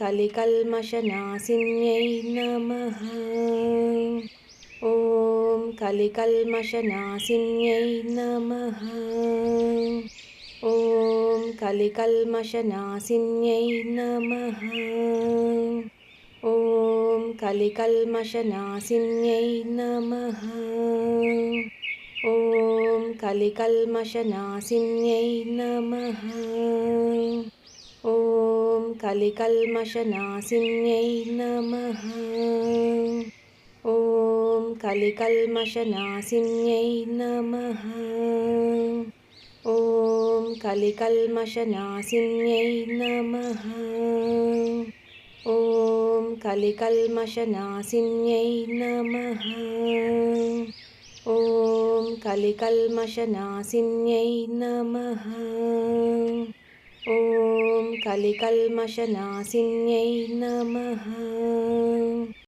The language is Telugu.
కలికల్మషనాశిన్యై నమ. ఓం కలికల్మషనాశిన్యై నమ. ఓం కలికల్మషనాశిన్యై నమ. ఓం కలికల్మషనాశిన్యై నమ. ఓం కలికల్మషనాశిన్యై నమ. ఓం కలికల్మషనాశిన్యై నమ ఓం కలికల్మషనాశిన్యై నమ ఓం కలికల్మషనాశిన్యై నమ ఓం కలికల్మషనాశిన్యై నమ ఓం కలికల్మషనాశిన్యై నమ ఓం కలికల్మషనాశిన్యై నమ.